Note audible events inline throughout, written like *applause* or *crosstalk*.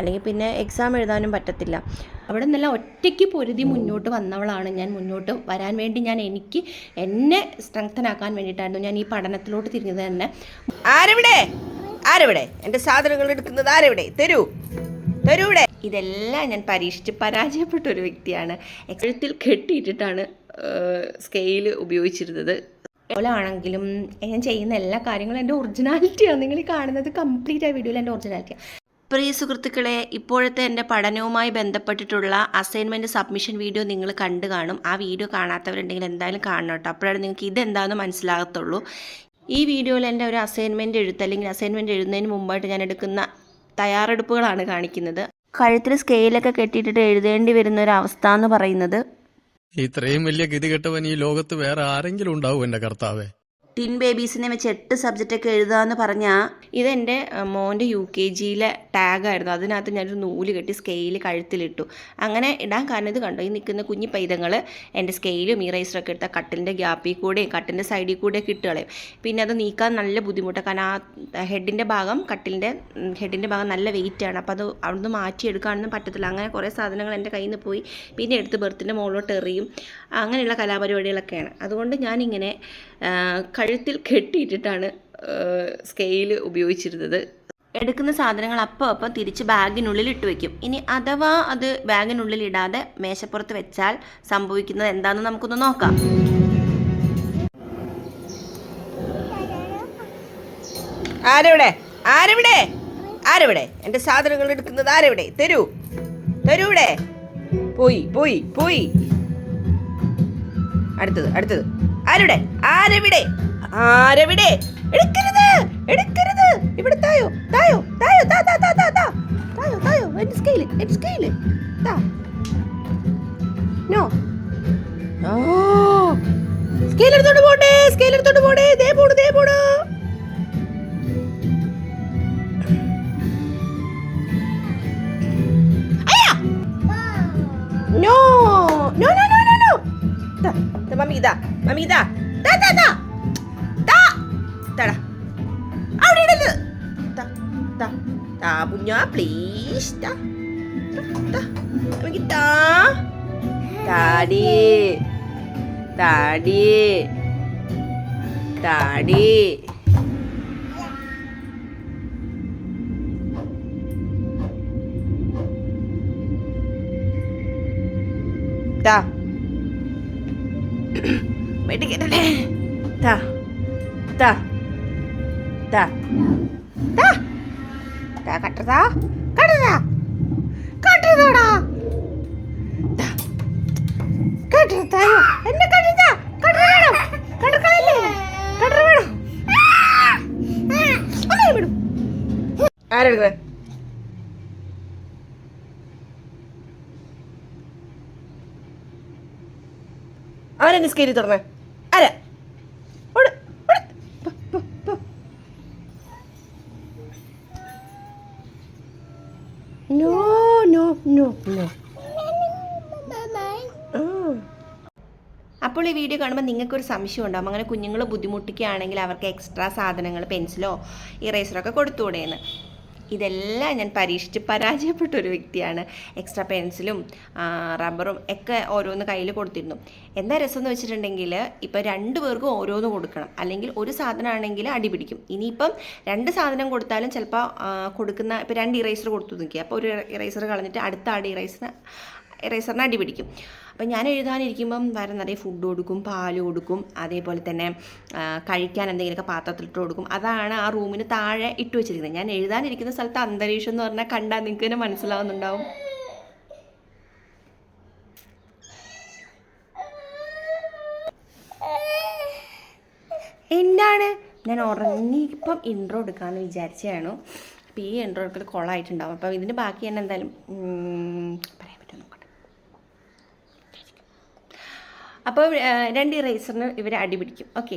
അല്ലെങ്കിൽ പിന്നെ എക്സാം എഴുതാനും പറ്റത്തില്ല. അവിടെ നിന്നെല്ലാം ഒറ്റയ്ക്ക് പൊരുതി മുന്നോട്ട് വന്നവളാണ് ഞാൻ മുന്നോട്ട് വരാൻ വേണ്ടി ഞാൻ എനിക്ക് എന്നെ സ്ട്രെങ്തനാക്കാൻ വേണ്ടിയിട്ടായിരുന്നു ഞാൻ ഈ പഠനത്തിലോട്ട് തിരിഞ്ഞത് തന്നെ. ആരെവിടെ? ആരെവിടെ? എന്റെ സാധനങ്ങൾ എടുക്കുന്നത് ആരെവിടെ? തരൂ. തരൂടെ ഇതെല്ലാം ഞാൻ പരീക്ഷിച്ച് പരാജയപ്പെട്ട ഒരു വ്യക്തിയാണ്. എഴുത്തിൽ കെട്ടിയിട്ടിട്ടാണ് സ്കെയിൽ ഉപയോഗിച്ചിരുന്നത്. ആണെങ്കിലും ഞാൻ ചെയ്യുന്ന എല്ലാ കാര്യങ്ങളും എന്റെ ഒറിജിനാലിറ്റിയാണ് നിങ്ങൾ ഈ കാണുന്നത് കംപ്ലീറ്റ് ആ വീഡിയോയിൽ എന്റെ ഒറിജിനാലിറ്റിയാണ് പ്രിയ സുഹൃത്തുക്കളെ ഇപ്പോഴത്തെ എന്റെ പഠനവുമായി ബന്ധപ്പെട്ടിട്ടുള്ള അസൈൻമെന്റ് സബ്മിഷൻ വീഡിയോ നിങ്ങൾ കണ്ടു കാണും. ആ വീഡിയോ കാണാത്തവരുണ്ടെങ്കിൽ എന്തായാലും കാണണം കേട്ടോ. അപ്പോഴാണ് നിങ്ങൾക്ക് ഇതെന്താണെന്ന് മനസ്സിലാകത്തുള്ളൂ. ഈ വീഡിയോയിൽ എന്റെ ഒരു അസൈൻമെന്റ് എഴുത്ത് അല്ലെങ്കിൽ അസൈൻമെന്റ് എഴുതുന്നതിന് മുമ്പായിട്ട് ഞാൻ എടുക്കുന്ന തയ്യാറെടുപ്പുകളാണ് കാണിക്കുന്നത്. കഴുത്തിൽ സ്കെയിലൊക്കെ കെട്ടിയിട്ടിട്ട് എഴുതേണ്ടി വരുന്ന ഒരു അവസ്ഥ എന്ന് പറയുന്നത്. ഇത്രയും വലിയ ഗതികെട്ടവൻ ഈ ലോകത്ത് വേറെ ആരെങ്കിലും ഉണ്ടാവും എന്റെ കർത്താവേ. ടിൻ ബേബീസിനെ വെച്ച് എട്ട് സബ്ജക്റ്റൊക്കെ എഴുതാന്ന് പറഞ്ഞാൽ ഇതെന്റെ മോന്റെ യു കെ ജിയിലെ ടാഗായിരുന്നു. അതിനകത്ത് ഞാനൊരു നൂൽ കെട്ടി സ്കെയിൽ കഴുത്തിലിട്ടു. അങ്ങനെ ഇടാൻ കാരണം ഇത് കണ്ടോ? ഈ നിൽക്കുന്ന കുഞ്ഞു പൈതങ്ങൾ എന്റെ സ്കെയിലും ഇറേസറൊക്കെ എടുത്ത കട്ടിലിന്റെ ഗ്യാപ്പിൽ കൂടെയും കട്ടിന്റെ സൈഡിൽ കൂടെ കിട്ടുകളയും കളയും. പിന്നെ അത് നീക്കാൻ നല്ല ബുദ്ധിമുട്ടാണ് കാരണം ആ ഹെഡിന്റെ ഭാഗം കട്ടിലിന്റെ ഹെഡിന്റെ ഭാഗം നല്ല വെയിറ്റാണ് അപ്പോൾ അത് അവിടുന്ന് മാറ്റിയെടുക്കാനൊന്നും പറ്റത്തില്ല. അങ്ങനെ കുറേ സാധനങ്ങൾ എന്റെ കയ്യിൽ നിന്ന് പോയി. പിന്നെ എടുത്ത് ബെർത്തിന്റെ മുകളിലോട്ട് എറിയും. അങ്ങനെയുള്ള കലാപരിപാടികളൊക്കെയാണ്. അതുകൊണ്ട് ഞാനിങ്ങനെ കഴുത്തിൽ കെട്ടിയിട്ടിട്ടാണ് സ്കെയിൽ ഉപയോഗിച്ചിരുന്നത്. എടുക്കുന്ന സാധനങ്ങൾ അപ്പം അപ്പം തിരിച്ച് ബാഗിനുള്ളിൽ ഇട്ട് വെക്കും. ഇനി അഥവാ അത് ബാഗിനുള്ളിൽ ഇടാതെ മേശപ്പുറത്ത് വെച്ചാൽ സംഭവിക്കുന്നത് എന്താണെന്ന് നമുക്കൊന്ന് നോക്കാം. ആരെവിടെ? ആരെവിടെ? ആരെവിടെ? എന്റെ സാധനങ്ങൾ എടുക്കുന്നത് ആരെവിടെ? തരൂ. തരൂ ഇവിടെ. പോയി പോയി പോയി. അടുത്തത് അടുത്തത്. ആരുടെ? ആരെവിടെ? ആരെവിടെ? എടുക്കരുത്! എടുക്കരുത്! ഇവിടെ തായോ തായോ തായോ താ താ താ താ താ. തായോ തായോ എന്റെ സ്കെയിൽ എന്റെ സ്കെയിൽ താ. നോ സ്കെയിൽ എടുത്തോണ്ട് പോട്ടെ സ്കെയിൽ എടുത്തോണ്ട് പോട്ടെ ദേ പോണു ദേ പോണു. dah. Tak punya please dah. Dah. Ambil kita. Tadi. Tadi. Tadi. Dah. *coughs* Baik dekat dah. Dah. Dah. Dah. Dah. Dah. താ കട്ടതാ കട്ടതാ കട്ടതാടാ എന്നെ കട്ടതാ കട്ട വേണം. കട്ടക്കളല്ലേ കട്ട വേണം. ആരെടുക്കുന്നത് ആരെന്നെ സ്കെയിൽ തുറന്നേ? No. അപ്പോൾ ഈ വീഡിയോ കാണുമ്പോൾ നിങ്ങൾക്കൊരു സംശയം ഉണ്ടാകും അങ്ങനെ കുഞ്ഞുങ്ങൾ ബുദ്ധിമുട്ടിക്കുകയാണെങ്കിൽ അവർക്ക് എക്സ്ട്രാ സാധനങ്ങൾ പെൻസിലോ ഇറേസറോ ഒക്കെ കൊടുത്തുകൂടെയെന്ന് ഇതെല്ലാം ഞാൻ പരീക്ഷിച്ച് പരാജയപ്പെട്ട ഒരു വ്യക്തിയാണ്. എക്സ്ട്രാ പെൻസിലും റബ്ബറും ഒക്കെ ഓരോന്ന് കയ്യിൽ കൊടുത്തിരുന്നു. എന്താ രസം എന്ന് വെച്ചിട്ടുണ്ടെങ്കിൽ ഇപ്പോൾ രണ്ട് പേർക്കും ഓരോന്ന് കൊടുക്കണം. അല്ലെങ്കിൽ ഒരു സാധനമാണെങ്കിൽ അടിപിടിക്കും ഇനിയിപ്പം രണ്ട് സാധനം കൊടുത്താലും ചിലപ്പോൾ കൊടുക്കുന്ന ഇപ്പോൾ രണ്ട് ഇറേസർ കൊടുത്തു നിൽക്കുക അപ്പോൾ ഒരു ഇറേസർ കളഞ്ഞിട്ട് അടുത്ത ആട് ഇറേസറിന് ഇറേസറിന് അടി പിടിക്കും. അപ്പം ഞാൻ എഴുതാനിരിക്കുമ്പം വേറെ നിറയെ ഫുഡ് കൊടുക്കും പാൽ കൊടുക്കും അതേപോലെ തന്നെ കഴിക്കാൻ എന്തെങ്കിലുമൊക്കെ പാത്രത്തിലിട്ട് കൊടുക്കും. അതാണ് ആ റൂമിന് താഴെ ഇട്ട് വെച്ചിരിക്കുന്നത്. ഞാൻ എഴുതാനിരിക്കുന്ന സ്ഥലത്ത് അന്തരീക്ഷം എന്ന് പറഞ്ഞാൽ കണ്ടാൽ നിങ്ങൾക്ക് തന്നെ മനസ്സിലാവുന്നുണ്ടാവും. എന്താണ്? ഞാൻ ഉറങ്ങി ഇപ്പം ഇൻട്രോ എടുക്കാമെന്ന് വിചാരിച്ചതാണ്. അപ്പോൾ ഈ ഇൻട്രോ എടുക്കൽ കൊളായിട്ടുണ്ടാവും അപ്പോൾ ഇതിന്റെ ബാക്കി തന്നെ എന്തായാലും അപ്പോൾ രണ്ട് ഇറേസറിന് ഇവർ അടിപിടിക്കും ഓക്കെ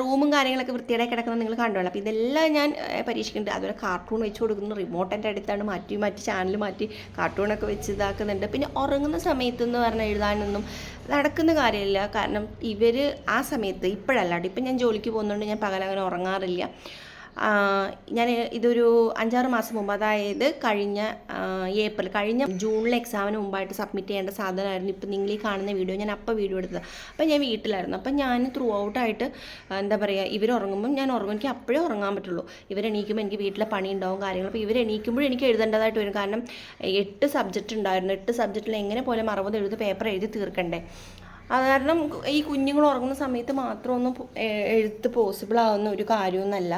റൂമും കാര്യങ്ങളൊക്കെ വൃത്തിയായി കിടക്കുന്നത് നിങ്ങൾ കണ്ടോളാം അപ്പോൾ ഇതെല്ലാം ഞാൻ പരീക്ഷിക്കുന്നുണ്ട്. അതുപോലെ കാർട്ടൂൺ വെച്ച് കൊടുക്കുന്നു. റിമോട്ടിന്റെ അടുത്താണ്. മാറ്റി മാറ്റി ചാനൽ മാറ്റി കാർട്ടൂണൊക്കെ വെച്ച് ഇതാക്കുന്നുണ്ട്. പിന്നെ ഉറങ്ങുന്ന സമയത്ത് എന്ന് പറഞ്ഞാൽ എഴുതാനൊന്നും നടക്കുന്ന കാര്യമില്ല. കാരണം ഇവർ ആ സമയത്ത് ഇപ്പോഴല്ലാണ്ട്. ഇപ്പം ഞാൻ ജോലിക്ക് പോകുന്നതുകൊണ്ട് ഞാൻ പകലങ്ങനെ ഉറങ്ങാറില്ല. ഞാൻ ഇതൊരു അഞ്ചാറ് മാസം മുമ്പ് അതായത് കഴിഞ്ഞ ഏപ്രിൽ കഴിഞ്ഞ ജൂണിലെ എക്സാമിന് മുമ്പായിട്ട് സബ്മിറ്റ് ചെയ്യേണ്ട സാധനമായിരുന്നു. ഇപ്പം നിങ്ങൾ ഈ കാണുന്ന വീഡിയോ ഞാൻ അപ്പോൾ വീഡിയോ എടുത്തത്. അപ്പം ഞാൻ വീട്ടിലായിരുന്നു. അപ്പം ഞാൻ ത്രൂ ഔട്ടായിട്ട് എന്താ പറയുക ഇവർ ഉറങ്ങുമ്പം ഞാൻ ഉറങ്ങും. എനിക്ക് അപ്പോഴേ ഉറങ്ങാൻ പറ്റുള്ളൂ. ഇവരെണീക്കുമ്പോൾ എനിക്ക് വീട്ടിലെ പണി ഉണ്ടാവും കാര്യങ്ങൾ അപ്പോൾ ഇവരെണീക്കുമ്പോഴും എനിക്ക് എഴുതേണ്ടതായിട്ട് വരും. കാരണം എട്ട് സബ്ജക്റ്റ് ഉണ്ടായിരുന്നു. എട്ട് സബ്ജക്റ്റിൽ എങ്ങനെ പോലെ അറുപത് എഴുതി പേപ്പർ എഴുതി തീർക്കണ്ടേ. അത് കാരണം ഈ കുഞ്ഞുങ്ങൾ ഉറങ്ങുന്ന സമയത്ത് മാത്രമൊന്നും എഴുത്ത് പോസിബിൾ ആവുന്ന ഒരു കാര്യമൊന്നുമല്ല.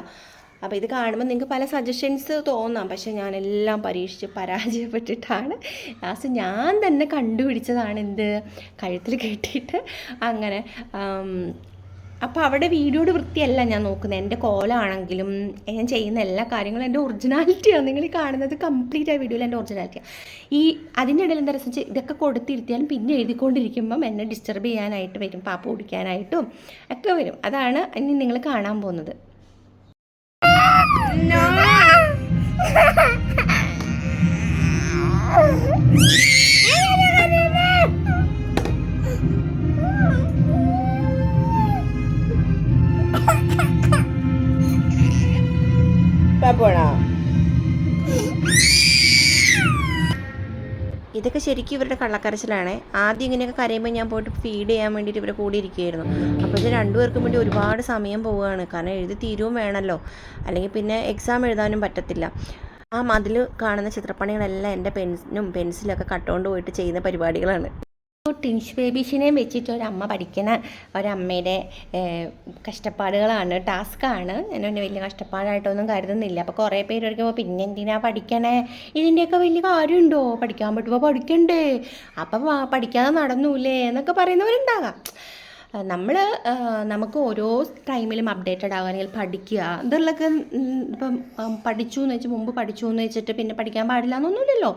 അപ്പോൾ ഇത് കാണുമ്പോൾ നിങ്ങൾക്ക് പല സജഷൻസ് തോന്നാം. പക്ഷേ ഞാനെല്ലാം പരീക്ഷിച്ച് പരാജയപ്പെട്ടിട്ടാണ്. ലാസ്റ്റ് ഞാൻ തന്നെ കണ്ടുപിടിച്ചതാണ് എന്ത്? കഴുത്തിൽ കെട്ടിയിട്ട് അങ്ങനെ അപ്പോൾ അവിടെ വീഡിയോയുടെ വൃത്തിയല്ല ഞാൻ നോക്കുന്നത്. എന്റെ കോലാണെങ്കിലും ഞാൻ ചെയ്യുന്ന എല്ലാ കാര്യങ്ങളും എന്റെ ഒറിജിനാലിറ്റിയാണ് നിങ്ങൾ ഈ കാണുന്നത് കംപ്ലീറ്റ് ആ വീഡിയോയിൽ എന്റെ ഒറിജിനാലിറ്റിയാണ് ഈ അതിന്റെ ഇടയിൽ എന്താ രസം ഇതൊക്കെ കൊടുത്തിരുത്തിയാലും പിന്നെ എഴുതിക്കൊണ്ടിരിക്കുമ്പം എന്നെ ഡിസ്റ്റർബ് ചെയ്യാനായിട്ട് വരും. പാപ്പ ഓടിക്കാനായിട്ടും ഒക്കെ വരും. അതാണ് ഇനി നിങ്ങൾ കാണാൻ പോകുന്നത്. No. ഇതൊക്കെ ശരിക്കും ഇവരുടെ കള്ളക്കരച്ചിലാണ്. ആദ്യം ഇങ്ങനെയൊക്കെ കരയുമ്പോൾ ഞാൻ പോയിട്ട് ഫീഡ് ചെയ്യാൻ വേണ്ടിയിട്ട് ഇവരെ കൂടി ഇരിക്കുകയായിരുന്നു അപ്പോൾ ഇത് രണ്ടുപേർക്കും വേണ്ടി ഒരുപാട് സമയം പോവുകയാണ്. കാരണം എഴുതി തീരുവും വേണമല്ലോ അല്ലെങ്കിൽ പിന്നെ എക്സാം എഴുതാനും പറ്റത്തില്ല. ആ മതിൽ കാണുന്ന ചിത്രപ്പണികളെല്ലാം എന്റെ പെൻസിനും പെൻസിലൊക്കെ കട്ടുകൊണ്ട് പോയിട്ട് ചെയ്യുന്ന പരിപാടികളാണ്. ടിൻഷ് ബേബീസിനെയും വെച്ചിട്ട് ഒരമ്മ പഠിക്കുന്ന ഒരമ്മയുടെ കഷ്ടപ്പാടുകളാണ് ടാസ്ക്കാണ്. ഞാനൊന്നും വലിയ കഷ്ടപ്പാടായിട്ടൊന്നും കരുതുന്നില്ല. അപ്പോൾ കുറേ പേര് പഠിക്കുമ്പോൾ പിന്നെ എന്തിനാ പഠിക്കണേ? ഇതിന്റെയൊക്കെ വലിയ കാര്യമുണ്ടോ? പഠിക്കാൻ പറ്റുമ്പോൾ പഠിക്കണ്ടേ? അപ്പം പഠിക്കാതെ നടന്നൂലേ? എന്നൊക്കെ പറയുന്നവരുണ്ടാകാം. നമ്മൾ നമുക്ക് ഓരോ ടൈമിലും അപ്ഡേറ്റഡ് ആവുക അല്ലെങ്കിൽ പഠിക്കുക. ഇതുള്ളൊക്കെ ഉം, ഇപ്പം പഠിച്ചു എന്ന് വെച്ച് മുമ്പ് പഠിച്ചു എന്ന് വെച്ചിട്ട് പിന്നെ പഠിക്കാൻ പാടില്ല എന്നൊന്നുമില്ലല്ലോ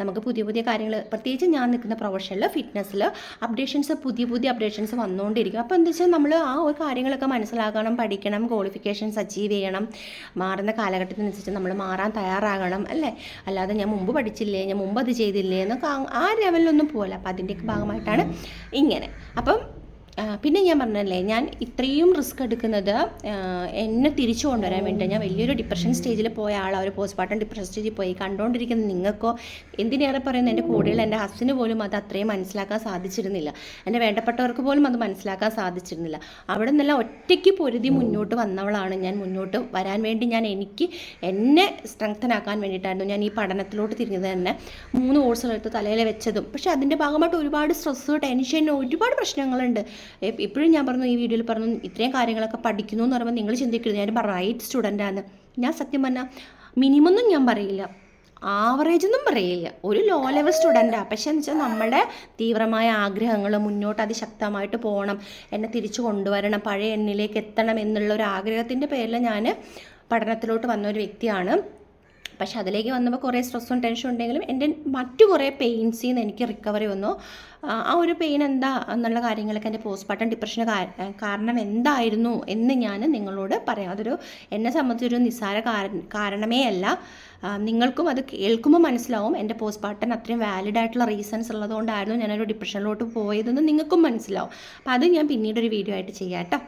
നമുക്ക് പുതിയ പുതിയ കാര്യങ്ങൾ പ്രത്യേകിച്ച് ഞാൻ നിൽക്കുന്ന പ്രൊഫഷനിൽ ഫിറ്റ്നസ്സിൽ അപ്ഡേഷൻസ് പുതിയ പുതിയ അപ്ഡേഷൻസ് വന്നുകൊണ്ടിരിക്കും അപ്പോൾ എന്താ വെച്ചാൽ നമ്മൾ ആ ഒരു കാര്യങ്ങളൊക്കെ മനസ്സിലാക്കണം പഠിക്കണം ക്വാളിഫിക്കേഷൻസ് അച്ചീവ് ചെയ്യണം. മാറുന്ന കാലഘട്ടത്തിനനുസരിച്ച് നമ്മൾ മാറാൻ തയ്യാറാകണം അല്ലേ? അല്ലാതെ ഞാൻ മുമ്പ് പഠിച്ചില്ലേ ഞാൻ മുമ്പ് അത് ചെയ്തില്ലേ എന്നൊക്കെ ആ- ലെവലിലൊന്നും പോകില്ല അപ്പോൾ അതിന്റെയൊക്കെ ഭാഗമായിട്ടാണ് ഇങ്ങനെ. അപ്പം പിന്നെ ഞാൻ പറഞ്ഞല്ലേ ഞാൻ ഇത്രയും റിസ്ക് എടുക്കുന്നത് എന്നെ തിരിച്ചു കൊണ്ടുവരാൻ വേണ്ടി ഞാൻ വലിയൊരു ഡിപ്രഷൻ സ്റ്റേജിൽ പോയ ആളാണ് ഒരു പോസ്റ്റ്മോർട്ടം ഡിപ്രഷൻ സ്റ്റേജിൽ പോയി. കണ്ടുകൊണ്ടിരിക്കുന്ന നിങ്ങൾക്കോ എന്തിനേറെ പറയുന്ന എന്റെ കൂടെയുള്ള എന്റെ ഹസ്ബൻഡ് പോലും അത് അത്രയും മനസ്സിലാക്കാൻ സാധിച്ചിരുന്നില്ല. എന്റെ വേണ്ടപ്പെട്ടവർക്ക് പോലും അത് മനസ്സിലാക്കാൻ സാധിച്ചിരുന്നില്ല. അവിടെ നിന്നെല്ലാം ഒറ്റയ്ക്ക് പൊരുതി മുന്നോട്ട് വന്നവളാണ് ഞാൻ മുന്നോട്ട് വരാൻ വേണ്ടി ഞാൻ എനിക്ക് എന്നെ സ്ട്രെങ്തൻ ആക്കാൻ വേണ്ടിയിട്ടായിരുന്നു ഞാൻ ഈ പഠനത്തിലോട്ട് തിരിഞ്ഞത് തന്നെ. മൂന്ന് കോഴ്സുകളെടുത്ത് തലയിൽ വെച്ചതും. പക്ഷേ അതിന്റെ ഭാഗമായിട്ട് ഒരുപാട് സ്ട്രെസ്സ് ടെൻഷൻ ഒരുപാട് പ്രശ്നങ്ങളുണ്ട്. എ- ഇപ്പോഴും ഞാൻ പറഞ്ഞു ഈ വീഡിയോയിൽ പറഞ്ഞു ഇത്രയും കാര്യങ്ങളൊക്കെ പഠിക്കുന്നു എന്ന് പറയുമ്പോൾ നിങ്ങൾ ചിന്തിക്കരുത്. ഞാൻ റൈറ്റ് സ്റ്റുഡന്റാണ് ഞാൻ സത്യം പറഞ്ഞാൽ മിനിമം ഒന്നും ഞാൻ പറയില്ല. ആവറേജ് ഒന്നും പറയില്ല. ഒരു ലോ ലെവൽ സ്റ്റുഡന്റാണ് പക്ഷേ എന്ന് വെച്ചാൽ നമ്മുടെ തീവ്രമായ ആഗ്രഹങ്ങൾ മുന്നോട്ട് അതിശക്തമായിട്ട് പോകണം. എന്നെ തിരിച്ചു കൊണ്ടുവരണം. പഴയ എന്നിലേക്ക് എത്തണം എന്നുള്ള ഒരു ആഗ്രഹത്തിന്റെ പേരിൽ ഞാൻ പഠനത്തിലോട്ട് വന്ന ഒരു വ്യക്തിയാണ്. പക്ഷെ അതിലേക്ക് വന്നപ്പോൾ കുറേ സ്ട്രെസ്സും ടെൻഷനും ഉണ്ടെങ്കിലും എന്റെ മറ്റു കുറേ പെയിൻസിൽ നിന്ന് എനിക്ക് റിക്കവറി വന്നു. ആ ഒരു പെയിൻ എന്താ എന്നുള്ള കാര്യങ്ങളൊക്കെ എന്റെ പോസ്റ്റ്മോർട്ടം ഡിപ്രഷന് കാരണം എന്തായിരുന്നു എന്ന് ഞാൻ നിങ്ങളോട് പറയാം. അതൊരു എന്നെ സംബന്ധിച്ചൊരു നിസ്സാര കാരണമേ അല്ല. നിങ്ങൾക്കും അത് കേൾക്കുമ്പോൾ മനസ്സിലാവും. എന്റെ പോസ്റ്റ്മോർട്ടം അത്രയും വാലിഡ് ആയിട്ടുള്ള റീസൺസ് ഉള്ളതുകൊണ്ടായിരുന്നു ഞാനൊരു ഡിപ്രഷനിലോട്ട് പോയതെന്ന് നിങ്ങൾക്കും മനസ്സിലാവും. അപ്പോൾ അത് ഞാൻ പിന്നീടൊരു വീഡിയോ ആയിട്ട് ചെയ്യാം കേട്ടോ.